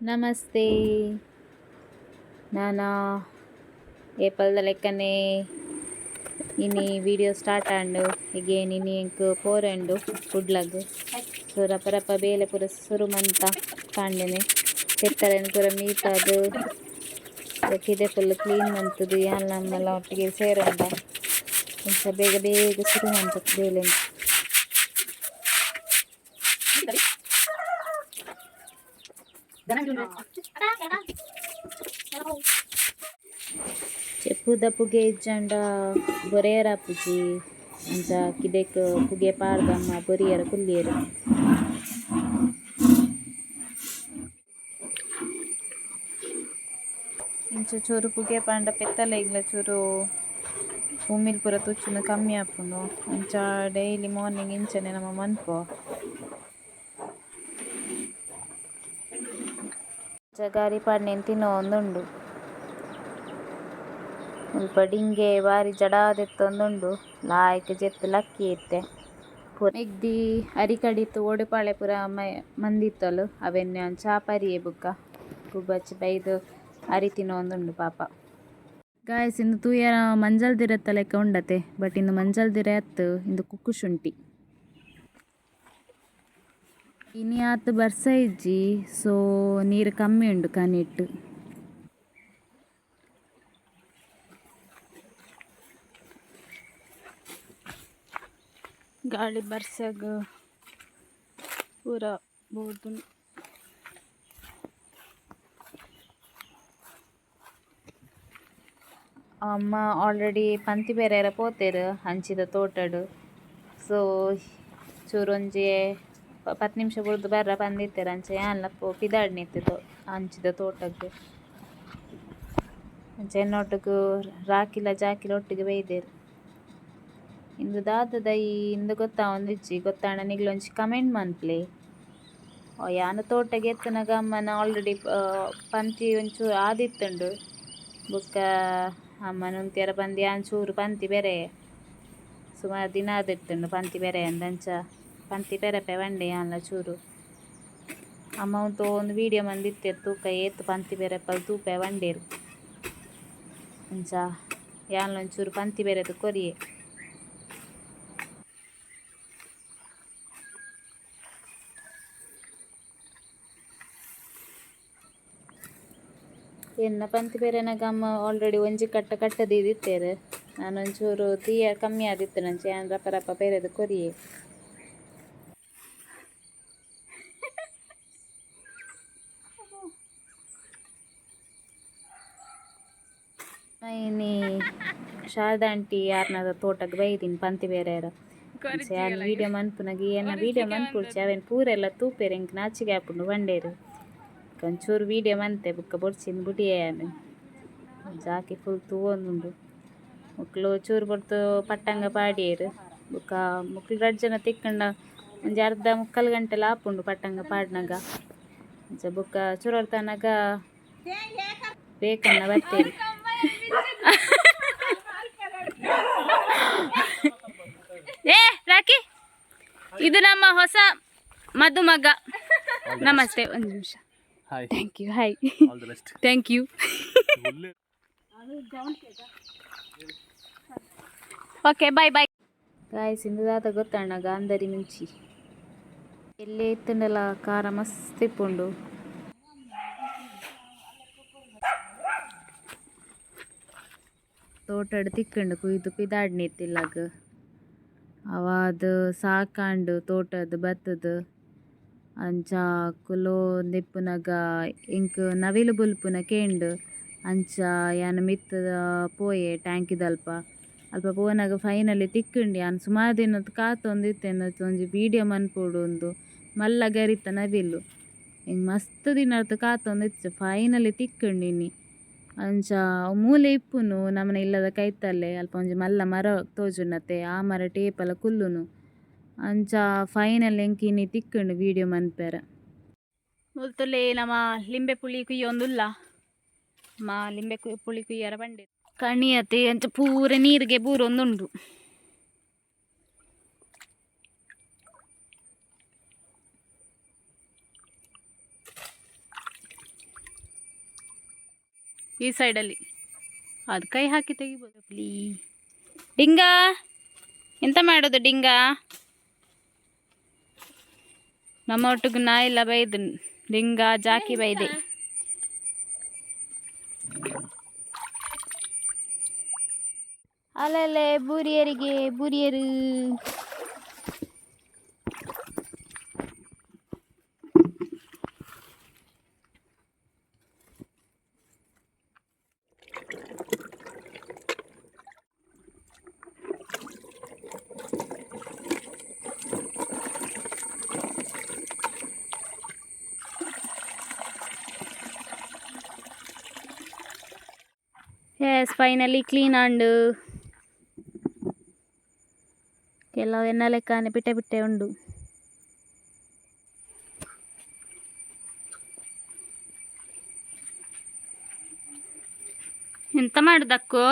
ನಮಸ್ತೆ. ನಾನು ಏಪಲ್ದ ಲೆಕ್ಕನೆ ಇನಿ ವಿಡಿಯೋ ಸ್ಟಾರ್ಟ್ ಆಂಡು ಹೀಗೆ ನಿನಿ ಎಂಕ್ ಪೋರೆಂಡು ಕುಡ್ಲಗ್ ಸೊ ರಪ ರಪ ಬೇಲೆ ಪೂರ ಸುರು ಮಂತ ಕಾಂಡೆನೆ. ಪುರ ಪೂರ ಮೀತದು. ಕಿದೆ ಫುಲ್ ಕ್ಲೀನ್ ಮಂತದು. ಎಲ್ಲ ನಮ್ಮೆಲ್ಲ ಒಟ್ಟಿಗೆ ಇಂಚ ಬೇಗ ಬೇಗ ಶುರು ಮಂತ ಬೇಲೆ చెప్పుద పుగే ఇచ్చండ బొరేర పుజి ಅಂಚ ಕಿದೆಕ್ ಪುಗೆ ಪಾರ್ದಮ್ಮ ಬೊರಿಯರ ಕುಲ್ಲಿಯರು ಇಂಚ ಚೂರು ಪುಗೆ ಪಾಂಡ ಪೆತ್ತಲ ಇಗ್ಲ ಚೂರು ಉಮ್ಮಿಲ್ ಪೂರ ತುಚ್ಚುನು ಕಮ್ಮಿ ಆಪುಂಡು ಅಂಚ ಡೈಲಿ ಮಾರ್ನಿಂಗ್ ಇಂಚನೆ ನಮ್ಮ ಮನ್ಪು ಪಾಡ್ನೆನ್ ತಿನ್ನೋ ಒಂದುಂಡು ಮುಲ್ಪ ಡಿಂಗೆ ಬಾರಿ ಜಡಾದೆತ್ತೊಂದುಂಡು ಲಾಯ್ಕ್ ಜೆತ್ತು ಲಕ್ಕಿ ಇತ್ತೆ ಎಗ್ದಿ ಅರಿ ಕಡಿತು ಪುರ ಮೈ ಮಂದಿತ್ತಲು ಅವೆನ್ನೆ ಒಂದು ಚಾಪರಿಯೆ ಬುಕ್ಕ ಗುಬ್ಬಚ್ಚಿ ಬೈದು ಅರಿ ತಿನ್ನೊಂದುಂಡು ಪಾಪ ಗಾಯಸ್ ಇಂದು ತೂಯರ ಮಂಜಲ್ ಲೆಕ್ಕ ಉಂಡತೆ ಬಟ್ ಇಂದು ಮಂಜಲ್ ದಿರೆ ಅತ್ತು ಇಂದು ಕುಕ್ಕು ಶುಂಠಿ ಇನಿ ಆತು ಬರ್ಸ ಇಜ್ಜಿ ಸೊ ನೀರು ಕಮ್ಮಿ ಉಂಡು ಕನಿಟ್ ಗಾಳಿ ಬರ್ಸಾಗ ಪೂರ ಬೋದು ಅಮ್ಮ ಆಲ್ರೆಡಿ ಪಂತಿ ಬೇರೆ ಪೋತೆರ್ ಹಂಚಿದ ತೋಟಡು ಸೊ ಚೂರೊಂಜಿ ಪತ್ತು ನಿಮಿಷ ಬಿಡ್ದು ಬರ್ರ ಪಂದಿತ್ತೆರ್ ಅಂಚೆ. ಪೋ ಪಿದಾಡ್ ನಿಂತಿತ್ತು ಅಂಚಿದ ತೋಟಕ್ಕೆ. ಅಂಚೆ ಎನ್ನೊಟ್ಟುಗು ರಾಕಿಲ ಜಾಕಿಲ ಒಟ್ಟಿಗೆ ಬೈದೆರ್ ಇಂದು ದಾದದ ಈ, ಇಂದು ಗೊತ್ತಾವೊಂದಿಜ್ಜಿ ಗೊತ್ತಾಂಡ ನಿಗ್ಲೊಂಚಿ ಕಮೆಂಟ್ ಮನ್ಪ್ಲೆ ಯಾನ ತೋಟಗ್ ಎತ್ತನ ಗಮ್ಮನ ಆಲ್ರೆಡಿ ಪಂತಿ ಒಂಚೂರು ಆದಿತ್ತುಂಡು. ಬುಕ್ಕ ಅಮ್ಮನ ಉಂತಿಯರ ಪಂದಿ ಯಾನ್ ಚೂರು ಪಂತಿ ಬೆರೆ. ಸುಮಾರು ದಿನ ಆದಿತ್ತುಂಡು ಪಂತಿ ಬೆರೆ ಅಂದಂಚ. ಪಂತಿ ಪೆರಪೆ ಬಂಡೆ ಯಾನ್ಲ ಚೂರು ಅಮ್ಮ ಒಂದು ವೀಡಿಯೋ ಮಂದಿತ್ತೆರ್ ತೂಕ ಏತ್ ಪಂತಿ ಬೇರೆಪ್ಪಲ್ಲಿ ತೂಪೆ ಬಂಡೇರು ಅಂಚ ಒಂಚೂರು ಪಂತಿ ಬೇರೆದು ಕೊರಿಯೆ ಎನ್ನ ಪಂತಿ ಬೇರೆನಾಗ ಅಮ್ಮ ಆಲ್ರೆಡಿ ಒಂಜಿ ಕಟ್ಟ ನಾನು ಒಂಚೂರು ತೀಯ ಕಮ್ಮಿ ಆದಿತ್ತು ನಂಚೆ ಯಾನ್ ರಪ್ಪ ರಪ್ಪ ಬೇರೆದು ಕೊರಿಯೆ ಇನಿ ಶಾರದಾ ಆಂಟಿ ಯಾರ್ನದ ತೋಟಗ್ ಬೈದಿನ್ ಪಂತಿ ಬೇರೆಯರ ಯಾನ್ ವೀಡಿಯೋ ಮನ್ಪುನಗ ಏನ ವೀಡಿಯೋ ಮನ್ಪುಡ್ಚಿ ಅವೆನ್ ಪೂರೆಲ್ಲ ತೂಪೆರ್ ಎಂಕ್ ನಾಚಿಗೆ ಆಪುಂಡು ಬಂಡೇರು ಒಂಚೂರು ವೀಡಿಯೋ ಮಂತೆ ಬೊಕ್ಕ ಬೊಡ್ಚಿಂದ್ ಬುಡಿಯೇನು ಜಾಕಿ ಫುಲ್ ತೂವೊಂದುಂಡು ಮುಕ್ಲು ಚೂರು ಬೊಡ್ತು ಪಟ್ಟಂಗ ಪಾಡ್ಯೆರ್ ಬೊಕ್ಕ ಮುಕ್ಲು ರಡ್ಡ್ ಜನ ತಿಕ್ಕಂಡ ಒಂಜಿ ಅರ್ಧ ಮುಕ್ಕಾಲ್ ಗಂಟೆಲ ಆಪುಂಡು ಪಟ್ಟಂಗ ಪಾಡ್ನಗ ಅಂಚ ಬೊಕ್ಕ ಚೂರೊರ್ತನಗ ಬೇಕನ್ನ ಬರ್ತೇರಿ ಏ ರಾಕಿ ಇದು ನಮ್ಮ ಹೊಸ ಮದುಮಗ. ನಮಸ್ತೆ ಒಂದು ನಿಮಿಷ. Thank you hi all the best thank you okay bye bye guys ಇಂದಾದ ಗೊತ್ತಣ್ಣ ಗಾಂಧರಿ ಮಿಂಚಿ. ಎಲ್ಲೇ ಇತ್ತಂಡಲ ಖಾರ ಮಸ್ತ್ ಇಪ್ಪುಂಡು. ತೋಟಡ್ ತಿಕ್ಕಂಡು ಕುಯ್ದು ಪಿದಾಡ್ ನಿತ್ತಿಲ್ಲಗ ಅವಾದ ಸಾಕಾಂಡು ತೋಟದ ಬತ್ತದ. ಅಂಚ ಕುಲೋ ನಿಪ್ಪುನಗ ಇಂಕ್ ನವಿಲು ಬುಲ್ಪುನ ಕೇಂಡು. ಅಂಚ ಯಾನ್ ಮಿತ್ತದ ಪೋಯೆ ಟ್ಯಾಂಕಿದಲ್ಪ. ಅಲ್ಪ ಪೋನಾಗ ಫೈನಲಿ ತಿಕ್ಕಂಡು. ಯಾನ್ ಸುಮಾರು ದಿನದ ಕಾತೊಂದಿತ್ತೆಂದ ಒಂಜಿ ವೀಡಿಯೋ ಮನ್ಪೊಡು ಒಂದು ಮಲ್ಲ ಗರಿತ ನವಿಲು. ಹಿಂಗೆ ಮಸ್ತ್ ದಿನರ್ದ್ ಕಾತೊಂದಿತ್ತು ಫೈನಲಿ ತಿಕ್ಕುಂಡಿನಿ. ಅಂಚ ಮೂಲೆ ಇಪ್ಪುನು ನಮನ ಇಲ್ಲದ ಕೈತಲ್ಲೆ ಅಲ್ಪ ಒಂಜಿ ಮಲ್ಲ ಮರ ತೋಜುಂಡತೆ ಆ ಮರ ಟೇಪಲ ಕುಲ್ಲುನು. ಅಂಚ ಫೈನಲ್ ಎಂಕಿನಿ ತಿಕ್ಕುಂಡು ವೀಡಿಯೋ ಮನ್ಪೆರ. ಮುಲ್ತೊಲೆ ನಮ ಲಿಂಬೆ ಪುಳಿ ಕುಯ್ಯೊಂದುಲ್ಲ. ಮಾ ಲಿಂಬೆ ಪುಳಿ ಕುಯ್ಯರ ಬಂಡೆ. ಕಣಿಯತೆ ಅಂಚ ಪೂರ ನೀರಿಗೆ ಬೂರೊಂದುಂಡು ಈ ಸೈಡಲ್ಲಿ. ಅದು ಕೈ ಹಾಕಿ ತೆಗಿಬೋದು ಪ್ಲೀ ಡಿಂಗ ಎಂತ ಮಾಡೋದು ಡಿಂಗ? ನಮ್ಮ ಒಟ್ಟಿಗೆ ನಾ ಇಲ್ಲ ಬೈದು ಡಿಂಗ ಜಾಕಿ ಬೈದೆ. ಅಲ್ಲಲ್ಲೇ ಬೂರಿಯರಿಗೆ ಬೂರಿಯರು. ಎಸ್ ಫೈನಲಿ ಕ್ಲೀನ್ ಆಂಡ್ ಕೆಲವು ಎನ್ನ ಲೆಕ್ಕನೆ ಬಿಟ್ಟೆ ಬಿಟ್ಟೆ ಉಂಡು. ಎಂತ ಮಾಡುದಕ್ಕು?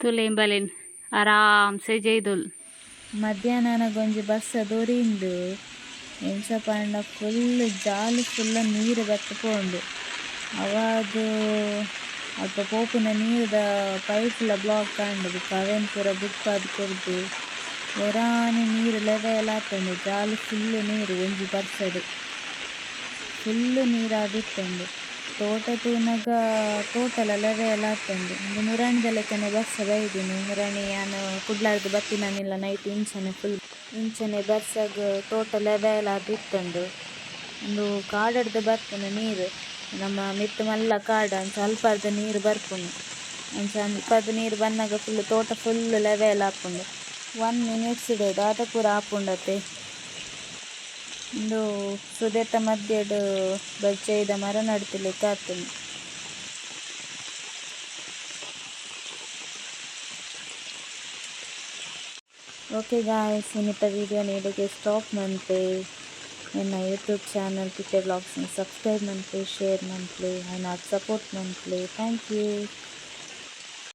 ತುಲೇನ್ ಬಲೇನ್ ಆರಾಮ್ಸೆ ಜೈದುಲ್. ಮಧ್ಯಾಹ್ನ ಗೊಂಜಿ ಬಸ್ಸ ದೊರಿಂದು. ಎಂಚ ಪಂಡ ಫುಲ್ ಜಾಲಿ ಫುಲ್ ನೀರು ಬತ್ತುಕೊಂಡು, ಅವಾದು ಅಲ್ಪ ಪೋಪಿನ ನೀರದ ಪೈಪ್ಲ ಬ್ಲಾಕ್ ಕಾಂಡದು ಪವೆನ್ ಪೂರ ಬುಕ್ ಕೊರ್ದು ಒರಾನಿ ನೀರು ಲೆವೆಲ್ ಆತಂಡು ಜಾಲಿ ಫುಲ್ ನೀರು ಒಂಜಿ ಬರ್ಸಡ್ ಫುಲ್ ನೀರಾದಿತ್ತಂಡು ತೋಟ ತೂನಗ ತೋಟಲ ಲೆವೆಲ್ ಆತಂಡು ಒಂದು ಮುರಾಣಿದ ಲೆಕ್ಕನೆ ಬರ್ಸ ಬೈದಿನಿ ಮುರಾಣಿ ಯಾನು ಕುಡ್ಲಾರ್ದು ನೈಟ್ ಇಂಚನೆ ಫುಲ್ ಇಂಚನೆ ಬರ್ಸಾಗ ತೋಟ ಲೆವೆಲ್ ಆದಿತ್ತಂಡು ಒಂದು ಕಾಡಡ್ದು ಬರ್ತನೆ ನೀರು. ನಮ್ಮ ಮಿತ್ತು ಮಲ್ಲ ಕಾಡ ಅಂಚ ಅಲ್ಪರ್ದ ನೀರು ಬರ್ಪುಂಡು ಅಂಚ ಅಲ್ಪರ್ದ ನೀರು ಬಂದಾಗ ಫುಲ್ ತೋಟ ಫುಲ್ ಲೆವೆಲ್ ಆಪುಂಡು ಒನ್ ಮಿನಿಟ್ಸ್ ಇಡೋದು ಆತ ಪೂರ ಆಪುಂಡತೆ ಇಂದು ಸುದೆತ ಮಧ್ಯಡ್ ಬಜ್ಜೆಯ್ದ ಮರ ನಡ್ತಿಲಿಕ್ಕೆ ಆತುಂಡು ಓಕೆ ಗಾಯ್ಸ್ ಇನ್ನಿತ ವೀಡಿಯೋ ನೀಡಿಗೆ ಸ್ಟಾಪ್ ಮನ್ಪೆ ನನ್ನ YouTube channel ಪಿಟ್ಟೆ ಬ್ಲಾಗ್ಸ್ನ subscribe ಮನ್ಪೆ share ಮನ್ಪೆ ಆಯ್ನ support ಮನ್ಪೆ thank you